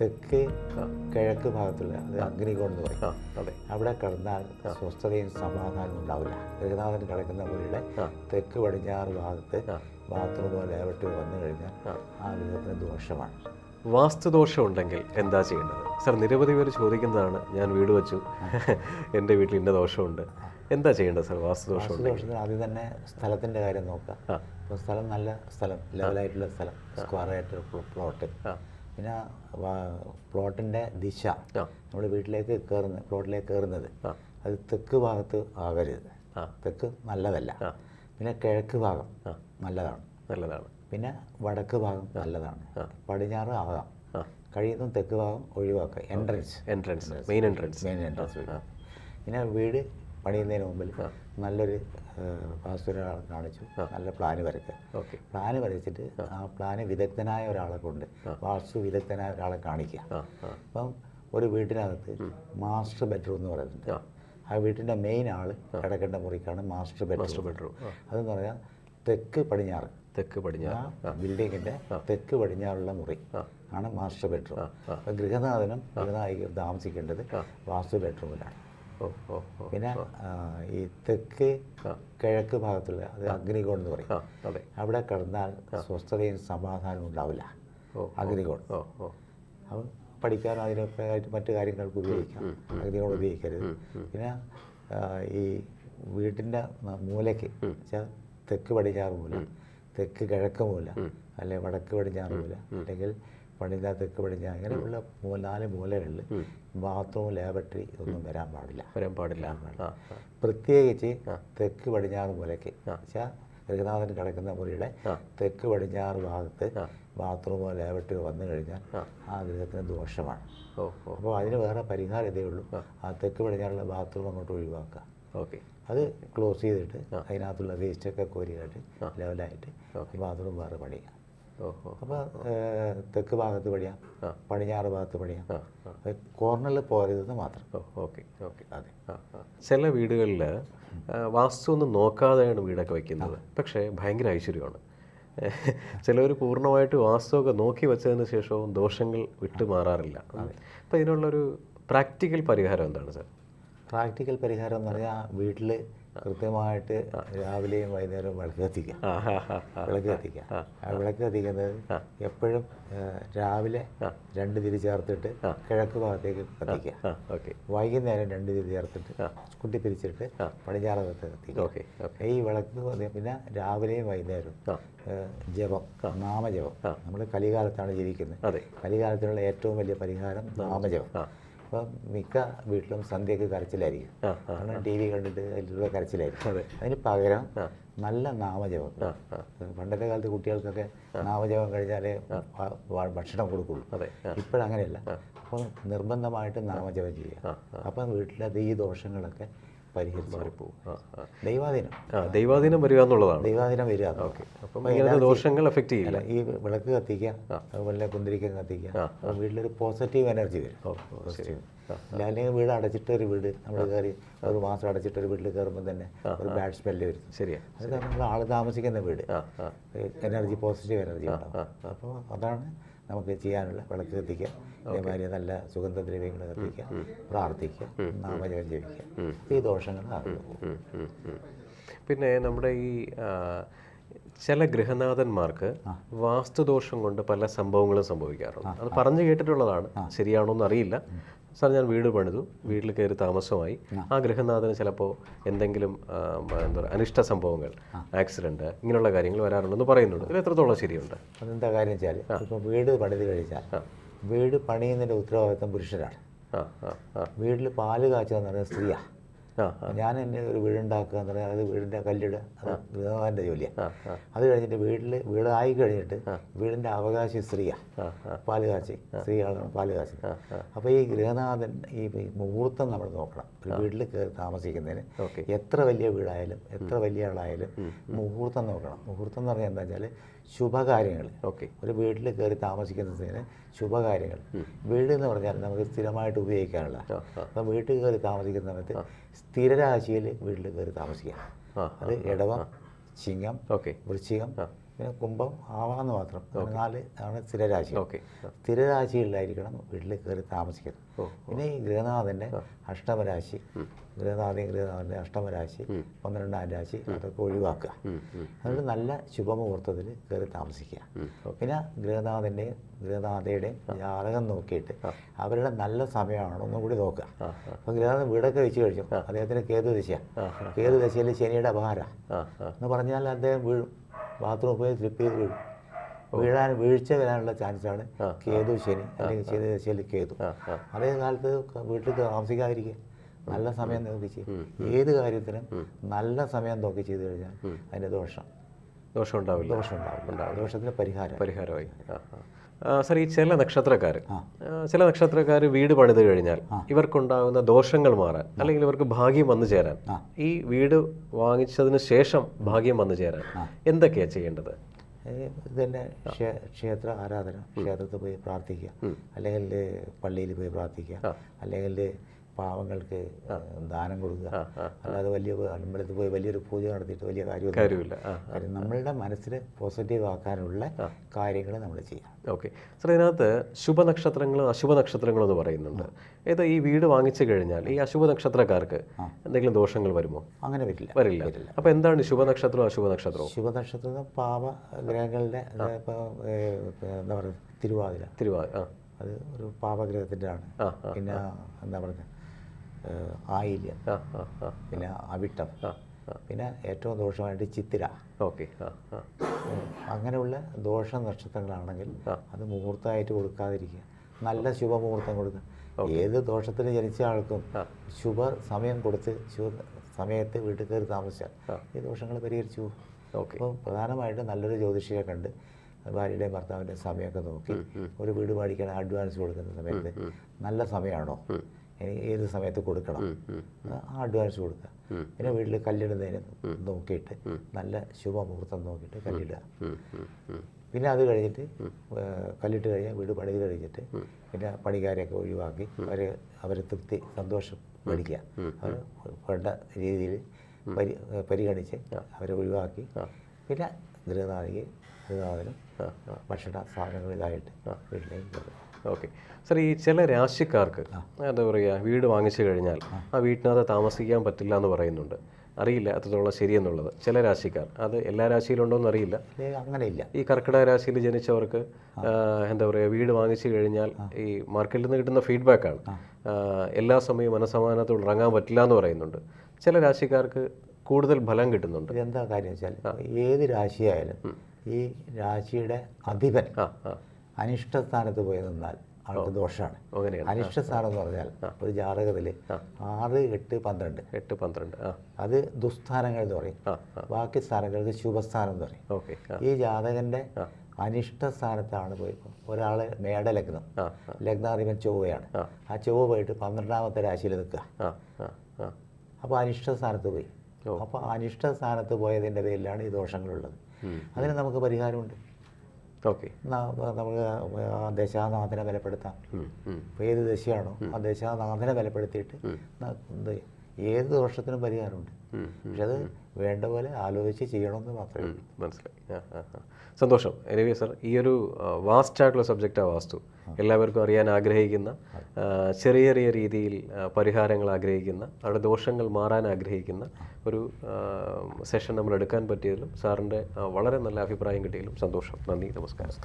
തെക്ക് കിഴക്ക് ഭാഗത്തുള്ള അത് അഗ്നികോൺ എന്ന് പറയും. അവിടെ കിടന്നാൽ സ്വസ്ഥതയും സമാധാനവും ഉണ്ടാവില്ല. ഗൃഹനാഥൻ കിടക്കുന്ന മുറിയുടെ തെക്ക് പടിഞ്ഞാറ് ഭാഗത്ത്. ബാത്റൂമോ ലേവട്ടോ വന്നു കഴിഞ്ഞാൽ ആ. ഗൃഹത്തിന് ദോഷമാണ്. വാസ്തുദോഷം ഉണ്ടെങ്കിൽ എന്താ ചെയ്യേണ്ടത്? സർ നിരവധി പേര് ചോദിക്കുന്നതാണ്. ഞാൻ വീട് വെച്ചു. എന്റെ വീട്ടിൽ ഇന്ന ദോഷമുണ്ട്. എന്താ ചെയ്യേണ്ടത് സർ വാസ്തുദോഷം ദോഷത്തിന് ആദ്യം തന്നെ സ്ഥലത്തിന്റെ കാര്യം നോക്കുക. അപ്പോൾ സ്ഥലം നല്ല സ്ഥലം ലെവലായിട്ടുള്ള സ്ഥലം സ്ക്വയർ ആയിട്ടുള്ള പ്ലോട്ട്. പിന്നെ പ്ലോട്ടിന്റെ ദിശ. നമ്മുടെ നമ്മൾ വീട്ടിലേക്ക് കയറുന്ന പ്ലോട്ടിലേക്ക് കയറുന്നത്. അത് തെക്ക് ഭാഗത്ത് ആകരുത്. തെക്ക് നല്ലതല്ല. പിന്നെ കിഴക്ക് ഭാഗം നല്ലതാണ്. നല്ലതാണ്. പിന്നെ വടക്ക് ഭാഗം നല്ലതാണ്. പടിഞ്ഞാറ് ആകാം. കഴിയുന്നതും തെക്ക് ഭാഗം ഒഴിവാക്കുക. Entrance entrance main entrance main entrance പിന്നെ വീട് പണിയുന്നതിന് മുമ്പിൽ നല്ലൊരു വാസ്തുരാളെ കാണിച്ചു. നല്ല പ്ലാന് വരയ്ക്കുക ഓക്കെ. പ്ലാന് വരച്ചിട്ട് ആ. പ്ലാന് വിദഗ്ധനായ ഒരാളെ കൊണ്ട് വാസ്തു വിദഗ്ധനായ ഒരാളെ കാണിക്കുക. അപ്പം ഒരു വീട്ടിനകത്ത് മാസ്റ്റർ ബെഡ്റൂം എന്ന് പറയുന്നുണ്ട്. ആ. വീട്ടിന്റെ മെയിൻ ആൾ കിടക്കേണ്ട മുറിക്കാണ് മാസ്റ്റർ ബെഡ്റൂം. ബെഡ്റൂം. അതെന്ന് പറഞ്ഞാൽ തെക്ക് പടിഞ്ഞാറ്. തെക്ക് പടിഞ്ഞാറ്. ബിൽഡിങ്ങിന്റെ തെക്ക് പടിഞ്ഞാറുള്ള മുറി ആണ് മാസ്റ്റർ ബെഡ്റൂം. ഗൃഹനാഥനും ഗൃഹനായിക താമസിക്കേണ്ടത് വാസ്തു ബെഡ്റൂമിലാണ്. പിന്നെ ഈ തെക്ക് കിഴക്ക് ഭാഗത്തുള്ള അത് അഗ്നികോൺ എന്ന് പറയും. അവിടെ കിടന്നാൽ സ്വസ്ഥതയും സമാധാനവും ഉണ്ടാവില്ല. അഗ്നികോൺ. അപ്പം പഠിക്കാനും അതിനൊക്കെ ആയിട്ട് മറ്റു കാര്യങ്ങൾക്ക് ഉപയോഗിക്കാം. അഗ്നികോൺ ഉപയോഗിക്കരുത്. പിന്നെ ഈ വീട്ടിന്റെ മൂലയ്ക്ക് വെച്ചാൽ തെക്ക് പടിഞ്ഞാറ് മൂല തെക്ക് കിഴക്ക് മൂല അല്ലെ വടക്ക് പടിഞ്ഞാറ് മൂല അല്ലെങ്കിൽ പടിഞ്ഞാറ് തെക്ക് പടിഞ്ഞ അങ്ങനെയുള്ള നാല് മൂലകളിൽ ബാത്റൂം ലാബറട്ടറി ഒന്നും വരാൻ പാടില്ല. വരാൻ പാടില്ല. പ്രത്യേകിച്ച് തെക്ക് പടിഞ്ഞാറ് മൂലയ്ക്ക്. വെച്ചാൽ ഗൃഹനാഥൻ കിടക്കുന്ന മുറിയുടെ തെക്ക് പടിഞ്ഞാറ് ഭാഗത്ത് ബാത്റൂമോ ലാബറട്ടറിയോ വന്നു കഴിഞ്ഞാൽ ആ. ഗൃഹത്തിന് ദോഷമാണ്. അപ്പോൾ അതിന് വേറെ പരിഹാരം ഇതേ ഉള്ളൂ. ആ. തെക്ക് പടിഞ്ഞാറുള്ള ബാത്റൂം അങ്ങോട്ട് ഒഴിവാക്കുക. ഓക്കെ. അത് ക്ലോസ് ചെയ്തിട്ട് അതിനകത്തുള്ള വേസ്റ്റൊക്കെ കോരിയായിട്ട് ലെവലായിട്ട് ബാത്റൂം വേറെ പണിയാം. ഓ ഓ അപ്പോൾ തെക്ക് ഭാഗത്ത് പണിയാം പടിഞ്ഞാറ് ഭാഗത്ത് പണിയാം കോർണറിൽ പോരുതെന്ന് മാത്രം. Okay okay. അതെ. ചില വീടുകളിൽ വാസ്തു ഒന്നും നോക്കാതെയാണ് വീടൊക്കെ വയ്ക്കുന്നത് പക്ഷേ ഭയങ്കര ഐശ്വര്യമാണ്. ചിലവർ പൂർണമായിട്ട് വാസ്തുവൊക്കെ നോക്കി വെച്ചതിന് ശേഷവും ദോഷങ്ങൾ വിട്ടു മാറാറില്ല. അപ്പോൾ ഇതിനുള്ളൊരു പ്രാക്ടിക്കൽ പരിഹാരം എന്താണ് സാർ? പ്രാക്ടിക്കൽ പരിഹാരം എന്ന് പറഞ്ഞാൽ വീട്ടിൽ കൃത്യമായിട്ട് രാവിലെയും വൈകുന്നേരവും വിളക്ക് കത്തിക്കുക വിളക്ക് കത്തിക്കുക ആ വിളക്ക് കത്തിക്കുന്നത് എപ്പോഴും രാവിലെ രണ്ട് തിരി ചേർത്തിട്ട് കിഴക്ക് ഭാഗത്തേക്ക് കത്തിക്കുക വൈകുന്നേരം രണ്ട് തിരി ചേർത്തിട്ട് കുട്ടി പിരിച്ചിട്ട് പടിഞ്ഞാറ് ഭാഗത്ത് കത്തിക്കുക ഈ വിളക്ക് പിന്നെ രാവിലെയും വൈകുന്നേരവും ജപം നാമജപം. നമ്മൾ കലികാലത്താണ് ജീവിക്കുന്നത്. അതെ. കലികാലത്തിനുള്ള ഏറ്റവും വലിയ പരിഹാരം നാമജപം. അപ്പം മിക്ക വീട്ടിലും സന്ധ്യയ്ക്ക് കരച്ചിലായിരിക്കും. കാരണം ടി വി കണ്ടിട്ട് അതിലൂടെ കരച്ചിലായിരിക്കും. അതിന് പകരം നല്ല നാമജപം. പണ്ടത്തെ കാലത്ത് കുട്ടികൾക്കൊക്കെ നാമജപം ഭ- ഭക്ഷണം കൊടുക്കുള്ളൂ. ഇപ്പോഴങ്ങനെയല്ല. അപ്പോൾ നിർബന്ധമായിട്ട് നാമജപം ചെയ്യുക. അപ്പം വീട്ടിലെ ഈ ദോഷങ്ങളൊക്കെ പരിഹരിച്ച് ദൈവാധീനം. ദൈവാധീനം വരിക എന്നുള്ളതാണ്. ദൈവാധീനം വരിക ഓക്കെ. അപ്പം ഇങ്ങനത്തെ ദോഷങ്ങൾ എഫക്റ്റ് ചെയ്യില്ല. ഈ വിളക്ക് കത്തിക്കുക അതുപോലെ കുന്തിരിക്കം കത്തിക്കുക അപ്പോൾ വീട്ടിലൊരു പോസിറ്റീവ് എനർജി വരും. ശരി. അല്ലെങ്കിൽ വീട് അടച്ചിട്ട് ഒരു വീട് നമ്മൾ കയറി ഒരു മാസം അടച്ചിട്ട് ഒരു വീട്ടിൽ കയറുമ്പോൾ തന്നെ ഒരു ബാഡ് സ്മെല്ല് വരും. ശരിയാണ് അത് നമ്മൾ ആൾ താമസിക്കുന്ന വീട്. എനർജി പോസിറ്റീവ് എനർജി ഉണ്ടാവും. അപ്പോൾ അതാണ് നമുക്ക് ചെയ്യാനുള്ള വിളക്ക് കത്തിക്കുക. അതേമാതിരി നല്ല സുഗന്ധദ്രവ്യങ്ങൾ കത്തിക്കുക. പ്രാർത്ഥിക്കുക. നാമജപം ജപിക്കുക. ഈ ദോഷങ്ങൾ. പിന്നെ നമ്മുടെ ഈ ചില ഗൃഹനാഥന്മാർക്ക് വാസ്തുദോഷം കൊണ്ട് പല സംഭവങ്ങളും സംഭവിക്കാറുണ്ട്. അത് പറഞ്ഞു കേട്ടിട്ടുള്ളതാണ്. ശരിയാണോ എന്ന് അറിയില്ല. സാർ ഞാൻ വീട് പണിതു. വീട്ടിൽ കയറി താമസമായി. ആ. ഗൃഹനാഥന് ചിലപ്പോൾ എന്തെങ്കിലും എന്താ പറയുക അനിഷ്ട സംഭവങ്ങൾ ആക്സിഡന്റ് ഇങ്ങനെയുള്ള കാര്യങ്ങൾ വരാറുണ്ടെന്ന് പറയുന്നുണ്ട്. ഇത് എത്രത്തോളം ശരിയുണ്ട്? അതെന്താ കാര്യം വെച്ചാൽ ഇപ്പോൾ വീട് പണിത് കഴിച്ചാൽ വീട് പണിയുന്നതിന്റെ ഉത്തരവാദിത്വം പുരുഷനാണ്. വീട്ടിൽ പാൽ കാച്ചുക എന്ന് പറയുന്നത് സ്ത്രീയാണ് ഞാൻ എന്റെ ഒരു വീടുണ്ടാക്കുക എന്ന് പറഞ്ഞാൽ അത് വീടിന്റെ കല്ലിടുക. അത് ഗൃഹനാഥന്റെ ജോലിയാണ് അത് കഴിഞ്ഞിട്ട് വീട്ടിൽ വീടായി കഴിഞ്ഞിട്ട് വീടിന്റെ അവകാശി സ്ത്രീയാണ് ആ പാൽ കാച്ചി സ്ത്രീകളാണ് പാൽ കാച്ചി അപ്പോൾ ഈ ഗൃഹനാഥൻ ഈ ഈ മുഹൂർത്തം നമ്മൾ നോക്കണം. ഒരു വീട്ടിൽ കയറി താമസിക്കുന്നതിന് എത്ര വലിയ വീടായാലും എത്ര വലിയ ആളായാലും മുഹൂർത്തം നോക്കണം. മുഹൂർത്തം എന്ന് പറഞ്ഞാൽ എന്താ വെച്ചാൽ ശുഭകാര്യങ്ങൾ. ഓക്കെ. ഒരു വീട്ടിൽ കയറി താമസിക്കുന്നതിന് ശുഭകാര്യങ്ങൾ. വീട് എന്ന് പറഞ്ഞാൽ നമുക്ക് സ്ഥിരമായിട്ട് ഉപയോഗിക്കാനുള്ള. അപ്പം വീട്ടിൽ കയറി താമസിക്കുന്ന സമയത്ത് സ്ഥിരരാശിയിൽ വീട്ടിൽ കയറി താമസിക്കാം അത് ഇടവം ചിങ്ങം ഓക്കെ. വൃശ്ചികം കുംഭം ആവാന്ന് മാത്രം. നാല് ആണ് സ്ഥിരരാശി. ഓക്കെ. സ്ഥിരരാശികളിലായിരിക്കണം വീട്ടിൽ കയറി താമസിക്കുന്നത് ഇനി പിന്നെ ഈ ഗൃഹനാഥന്റെ അഷ്ടമരാശി. ഗൃഹനാഥൻ ഗൃഹനാഥന്റെ അഷ്ടമരാശി പന്ത്രണ്ടാം രാശി അതൊക്കെ ഒഴിവാക്കുക. അതുകൊണ്ട് നല്ല ശുഭമുഹൂർത്തത്തിൽ കയറി താമസിക്കുക. പിന്നെ ഗൃഹനാഥന്റെയും ഗൃഹനാഥയുടെയും ജാതകം നോക്കിയിട്ട് അവരുടെ നല്ല സമയമാണോ ഒന്നും കൂടി നോക്കുക. അപ്പം ഗൃഹനാഥൻ വീടൊക്കെ വെച്ച് കഴിഞ്ഞു അദ്ദേഹത്തിന് കേതു ദശയാണ് കേതു ദശയിൽ ശനിയുടെ ഭാര എന്ന് പറഞ്ഞാൽ അദ്ദേഹം വീഴും. ബാത്റൂമിൽ പോയി സ്ലിപ്പ് ചെയ്ത് വീഴും. വീഴാൻ വീഴ്ച വരാനുള്ള ചാൻസാണ് കേതു ശനി. അല്ലെങ്കിൽ ശനി ദശയിൽ കേതു. അതേ കാലത്ത് വീട്ടിൽ താമസിക്കാതിരിക്കുക. നല്ല സമയം നോക്കി ചെയ്യും. ഏത് കാര്യത്തിനും നല്ല സമയം നോക്കി ചെയ്ത് കഴിഞ്ഞാൽ അതിന്റെ ദോഷം. ദോഷം ഉണ്ടാവില്ല ദോഷം ഉണ്ടാവും ദോഷത്തിന് പരിഹാരം പരിഹാരമായി. സർ ഈ ചില നക്ഷത്രക്കാർ ചില നക്ഷത്രക്കാർ വീട് പണിത് കഴിഞ്ഞാൽ ഇവർക്കുണ്ടാകുന്ന ദോഷങ്ങൾ മാറാൻ അല്ലെങ്കിൽ ഇവർക്ക് ഭാഗ്യം വന്നു ചേരാൻ ഈ വീട് വാങ്ങിച്ചതിന് ശേഷം ഭാഗ്യം വന്നു ചേരാൻ എന്തൊക്കെയാണ് ചെയ്യേണ്ടത്? ഇതന്നെ ക്ഷേത്ര ആരാധന ക്ഷേത്രത്തിൽ പോയി പ്രാർത്ഥിക്കുക. അല്ലെങ്കിൽ പള്ളിയിൽ പോയി പ്രാർത്ഥിക്കുക. അല്ലെങ്കിൽ പാവങ്ങൾക്ക് ദാനം കൊടുക്കുക. അല്ലാതെ വലിയ അമ്പലത്തിൽ പോയി വലിയൊരു പൂജ നടത്തിയിട്ട് വലിയ കാര്യമൊന്നും കാര്യമില്ല. കാര്യം നമ്മളുടെ മനസ്സിൽ പോസിറ്റീവ് ആക്കാനുള്ള കാര്യങ്ങൾ നമ്മൾ ചെയ്യാം. ഓക്കെ. സാർ ഇതിനകത്ത് ശുഭനക്ഷത്രങ്ങൾ അശുഭ നക്ഷത്രങ്ങളും എന്ന് പറയുന്നുണ്ട്. ഏത് ഈ വീട് വാങ്ങിച്ചു കഴിഞ്ഞാൽ ഈ അശുഭ നക്ഷത്രക്കാർക്ക് എന്തെങ്കിലും ദോഷങ്ങൾ വരുമോ? അങ്ങനെ വരില്ല. വരില്ല. അപ്പോൾ എന്താണ് ശുഭനക്ഷത്രവും അശുഭ നക്ഷത്രവും? ശുഭനക്ഷത്രം പാവ ഗ്രഹങ്ങളുടെ എന്താ പറയുക തിരുവാതിര. തിരുവാതിര അത് ഒരു പാപഗ്രഹത്തിന്റെ ആണ് പിന്നെ എന്താ പറയുക ആയില്യം. ആ ആ ആ പിന്നെ അവിട്ടം. പിന്നെ ഏറ്റവും ദോഷമായിട്ട് ചിത്തിര. ഓക്കെ. അങ്ങനെയുള്ള ദോഷ നക്ഷത്രങ്ങളാണെങ്കിൽ അത് മുഹൂർത്തമായിട്ട് കൊടുക്കാതിരിക്കുക. നല്ല ശുഭമുഹൂർത്തം കൊടുക്കുക. ഏത് ദോഷത്തിന് ജനിച്ച ആൾക്കും ശുഭ സമയം കൊടുത്ത് ശുഭ സമയത്ത് വീട്ടിൽ കയറി താമസിച്ചാൽ ഈ ദോഷങ്ങൾ പരിഹരിച്ചു. ഓക്കെ. അപ്പോൾ പ്രധാനമായിട്ടും നല്ലൊരു ജ്യോതിഷിയെ കണ്ട് ഭാര്യയുടെയും ഭർത്താവിന്റെ സമയമൊക്കെ നോക്കി ഒരു വീട് മേടിക്കാൻ അഡ്വാൻസ് കൊടുക്കുന്ന സമയത്ത് നല്ല സമയമാണോ? ഇനി ഏത് സമയത്ത് കൊടുക്കണം? ആ അഡ്വാൻസ് കൊടുക്കുക. പിന്നെ വീട്ടിൽ കല്ലിടുന്നതിന് നോക്കിയിട്ട് നല്ല ശുഭമുഹൂർത്തം നോക്കിയിട്ട് കല്ലിടുക. പിന്നെ അത് കഴിഞ്ഞിട്ട് കല്ലിട്ട് കഴിഞ്ഞാൽ വീട് പണിത് കഴിഞ്ഞിട്ട് പിന്നെ പണിക്കാരെയൊക്കെ ഒഴിവാക്കി അവർ അവരെ തൃപ്തി സന്തോഷം മേടിക്കുക അവർ വേണ്ട രീതിയിൽ പരി പരിഗണിച്ച് അവരെ ഒഴിവാക്കി. പിന്നെ ഗൃഹനാഥിക്ക് ഗൃഹനാഥനും ഭക്ഷണ സാധനങ്ങൾ ഇതായിട്ട് വീട്ടിലേക്ക് കയറും ഓക്കെ സർ ഈ ചില രാശിക്കാർക്ക് എന്താ പറയുക വീട് വാങ്ങിച്ചു കഴിഞ്ഞാൽ ആ. വീട്ടിനകത്ത് താമസിക്കാൻ പറ്റില്ല എന്ന് പറയുന്നുണ്ട്. അറിയില്ല അത്രത്തോളം ശരിയെന്നുള്ളത്. ചില രാശിക്കാർ അത് എല്ലാ രാശിയിലുണ്ടോയെന്ന് അറിയില്ല. അങ്ങനെയില്ല ഈ കർക്കിടക രാശിയിൽ ജനിച്ചവർക്ക് എന്താ പറയുക വീട് വാങ്ങിച്ചു കഴിഞ്ഞാൽ ഈ മാർക്കറ്റിൽ നിന്ന് കിട്ടുന്ന ഫീഡ്ബാക്കാണ് എല്ലാ സമയവും മനസമാധാനത്തോട് ഇറങ്ങാൻ പറ്റില്ല എന്ന് പറയുന്നുണ്ട്. ചില രാശിക്കാർക്ക് കൂടുതൽ ഫലം കിട്ടുന്നുണ്ട്. എന്താ കാര്യം വെച്ചാൽ ഏത് രാശിയായാലും ഈ രാശിയുടെ അധിപൻ ആ ആ. അനിഷ്ട സ്ഥാനത്ത് പോയി നിന്നാൽ ആൾക്ക് ദോഷമാണ് അനിഷ്ട സ്ഥാനം എന്ന് പറഞ്ഞാൽ ഒരു ജാതകത്തിൽ ആറ് എട്ട് പന്ത്രണ്ട്. എട്ട് പന്ത്രണ്ട് അത് ദുസ്ഥാനങ്ങൾ എന്ന് പറയും. ബാക്കി സ്ഥാനങ്ങൾക്ക് ശുഭസ്ഥാനം എന്ന് പറയും. ഈ ജാതകന്റെ അനിഷ്ട സ്ഥാനത്താണ് പോയി ഒരാൾ മേടലഗ്നം ലഗ്നം. ലഗ്നാധിപൻ ചൊവ്വയാണ്. ആ. ചൊവ്വ പോയിട്ട് പന്ത്രണ്ടാമത്തെ രാശിയിൽ നിൽക്കുക. അപ്പൊ അപ്പോൾ അനിഷ്ട സ്ഥാനത്ത് പോയി അപ്പോൾ അനിഷ്ട സ്ഥാനത്ത് പോയതിന്റെ പേരിലാണ് ഈ ദോഷങ്ങളുള്ളത്. അതിന് നമുക്ക് പരിഹാരമുണ്ട്. ഓക്കെ. നമുക്ക് ആ ദശാനാഥനെ ബലപ്പെടുത്താം. ഇപ്പോൾ ഏത് ദശയാണോ ആ ദേശാനാഥനെ ബലപ്പെടുത്തിയിട്ട് എന്ത് ഏത് ദോഷത്തിനും പരിഹാരമുണ്ട്. പക്ഷെ അത് വേണ്ട പോലെ ആലോചിച്ച് ചെയ്യണമെന്ന് മാത്രമേ മനസ്സിലായി. സന്തോഷം. എനിവേ സർ ഈ ഒരു വാസ്റ്റ് ആയിട്ടുള്ള സബ്ജക്റ്റാണ് വാസ്തു. എല്ലാവർക്കും അറിയാൻ ആഗ്രഹിക്കുന്ന ചെറിയ ചെറിയ രീതിയിൽ പരിഹാരങ്ങൾ ആഗ്രഹിക്കുന്ന അവിടെ ദോഷങ്ങൾ മാറാൻ ആഗ്രഹിക്കുന്ന ഒരു സെഷൻ നമ്മൾ എടുക്കാൻ പറ്റിയതിലും സാറിന്റെ വളരെ നല്ല അഭിപ്രായം കിട്ടിയതിലും സന്തോഷം. നന്ദി നമസ്കാരം.